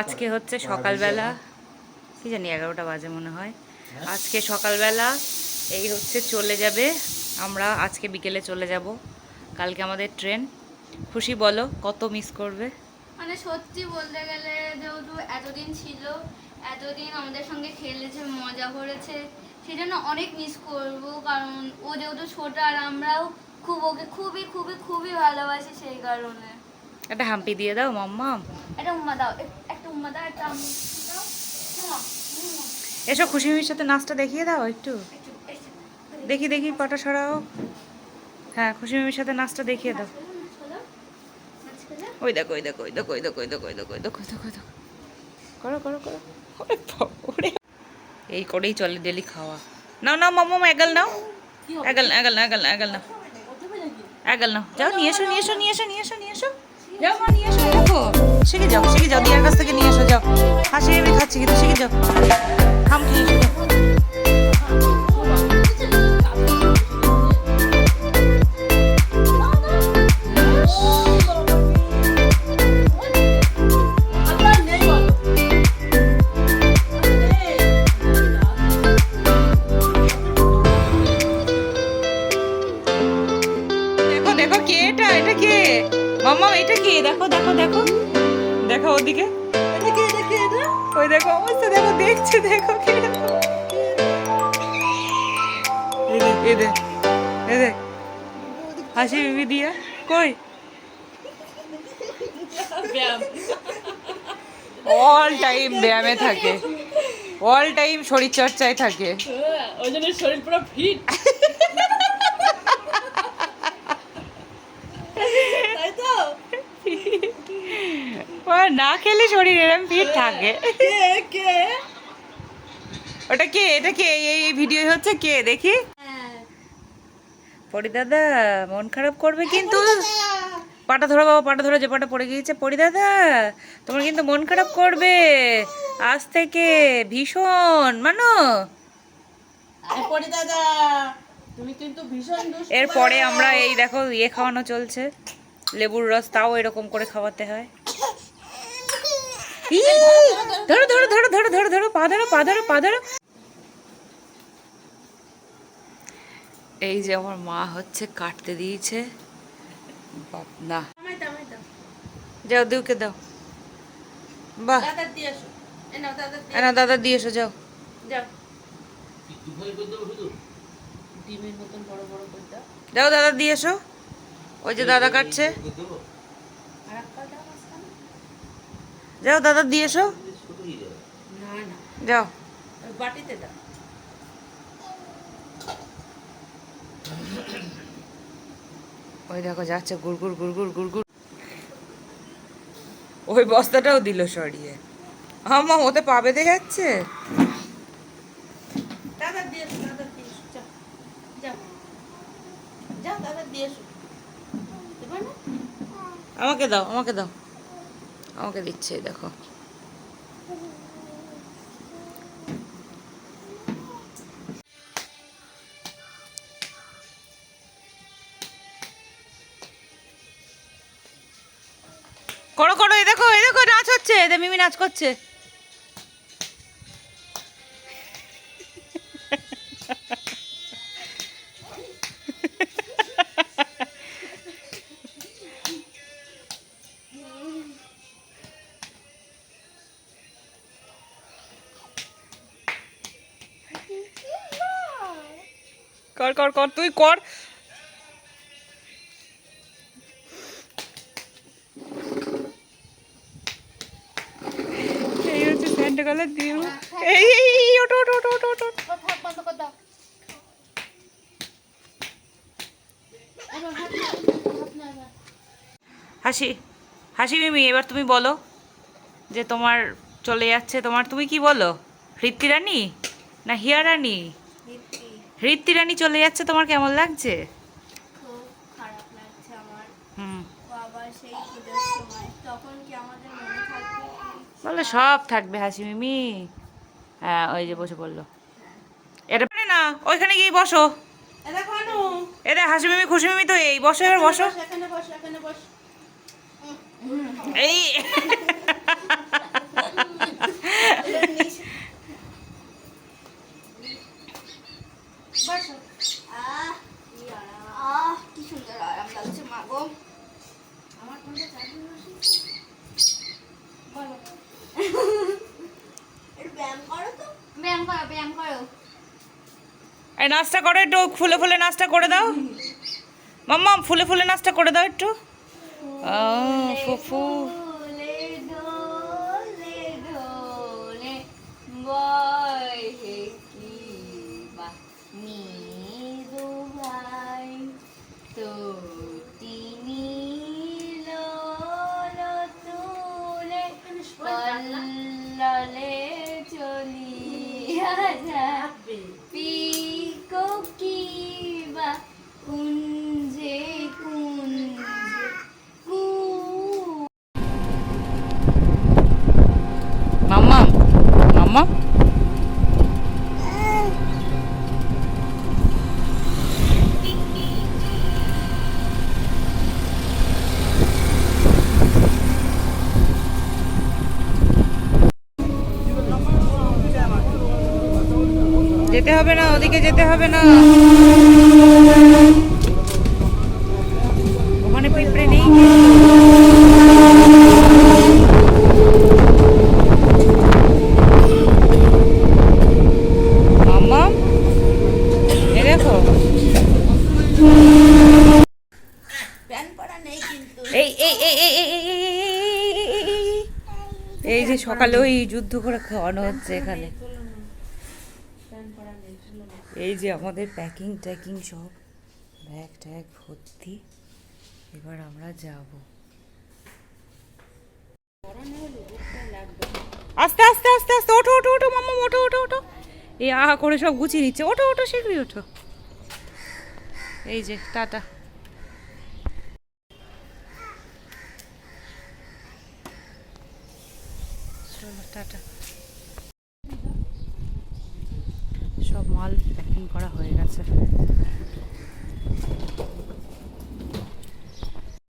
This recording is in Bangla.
আজকে হচ্ছে সকালবেলা কি জানি এগারোটা বাজে মনে হয়। আজকে সকালবেলা এই হচ্ছে চলে যাবে। আমরা আজকে বিকেলে চলে যাব। কালকে আমাদের ট্রেন। খুশি বলো কত মিস করবে? মানে সত্যি বলতে গেলে যেহেতু এতদিন ছিল এতদিন আমাদের সঙ্গে খেলেছে মজা করেছে সেই জন্য অনেক মিস করব। কারণ ও যেহেতু ছোট আর আমরাও খুব ওকে খুবই খুবই খুবই ভালোবাসি সেই কারণে। একটা হাম্পি দিয়ে দাও মাম্মা। একটা উম্মা দাও এক- একটা উম্মা দাও একটা আম্মু দাও উম্মা, উম্মা। এসো খুশি মিমির সাথে নাচটা দেখিয়ে দাও একটু। দেখি দেখি পাটা সরাও। হ্যাঁ খুশি মিমির সাথে নাচটা দেখিয়ে দাও। ওই দেখো ওই দেখো ওই দেখো ওই দেখো ওই দেখো ওই দেখো ওই দেখো ওই দেখো করো করো করো। ওরে এই করেই চলে ডেলি খাওয়া। নাও নাও মামা এগাল নাও। এগাল না এগাল না এগাল না এগাল না এগাল নাও। যাও নিয়ে এসো নিয়ে এসো নিয়ে এসো নিয়ে এসো নিয়ে এসো। শিখে যাও শিখে যাও, দিয়ার কাছ থেকে নিয়ে এসো, যাও। হাসি আমি খাচ্ছি কিন্তু শিখে যাও। নিয়ে ওই দেখো অবস্থা দেখো দেখছে দেখো এই দেখ হাসি বিবি দিয়া কই? অল টাইম ব্যায়ামে থাকে। অল টাইম শরীর চর্চায় থাকে ওই জন্য শরীর পুরো ফিট তাই তো ও না খেলে শরীর এরম ফিট থাকে। ওটা কে? এটা কে? এই ভিডিও হচ্ছে কে? দেখি। হ্যাঁ। পরি দাদা মন খারাপ করবে কিন্তু। পাটা ধরো বাবা পাটা ধরো যে পাটা পড়ে গিয়েছে। পরি দাদা তোমার কিন্তু মন খারাপ করবে। আজ থেকে ভীষণ মানো। পরি তুমি কিন্তু ভীষণ এরপরে আমরা এই দেখো ইয়ে খাওয়ানো চলছে। লেবুর রস তাও এরকম করে খাওয়াতে হয়। ধরো ধরো ধরো ধরো ধরো ধরো পা ধরো পা ধরো পা ধরো। এই যে আমার মা হচ্ছে কাটতে দিয়েছে। বাপ না। যাও দিউকে দাও। বাহ। না দাদা দিয়ে এসো যাও। যাও। দাদা দিয়ে এসো। ওই যে দাদা কাটছে। আর যাও দাদা দিয়ে এসো। যাও। ওই বাটিতে দাও ওই দেখো যাচ্ছে গুড়গুড় গুড়গুড় গুড়গুড় ওই বস্তাটাও দিল সরিয়ে। আমা ওতে পা বেঁধে যাচ্ছে? দাদা দিয়ে দাদা দিয়ে যাও। যাও। যাও দাদা দিয়ে এসো। দেবে না? আমাকে দাও আমাকে দাও। আমাকে দিচ্ছে দেখো। করো করো এই দেখো এই দেখো নাচ হচ্ছে। মিমি নাচ করছে। কর কর কর, তুই কর। হচ্ছে। হাসি হাসি মিমি, এবার তুমি বলো যে তোমার চলে যাচ্ছে, তোমার, তুমি কি বলো? হৃত্তি রানী না হিয়া রানী ঋত্তি রানী চলে যাচ্ছে তোমার কেমন লাগছে? বলে সব থাকবে হাসি মিমি। হ্যাঁ ওই যে বসে পড়ল। এটা না ওইখানে গিয়ে বসো। এটা হাসি মিমি খুশি মিমি তো এই বসো এবার বসো। এই। এই নাচটা করো, একটু ফুলে ফুলে নাচটা করে দাও। মাম্মা, ফুলে ফুলে নাচটা করে দাও একটু। ফুফু। দোলে মাম্মা যেতে হবে না ওদিকে যেতে হবে না ওখানে পিঁপড়ে নেই মাম্মা এ দেখো প্যান করা নেই কিন্তু এই এই এই এই যে সকালে ওই যুদ্ধ করে খাওয়ানো হচ্ছে এখানে। এই যে আমাদের প্যাকিং ট্যাকিং সব ব্যাগ ট্যাগ ভর্তি এবার আমরা যাব আস্তে আস্তে আস্তে আস্তে ওঠো ওঠো ওঠো মাম্মা ওঠো ওঠো ওঠো এই আহা করে সব গুছিয়ে নিচ্ছে ওঠো ওঠো শীঘ্রই ওঠো এই যে টাটা চলো সব মাল প্যাকিং করা হয়ে গেছে।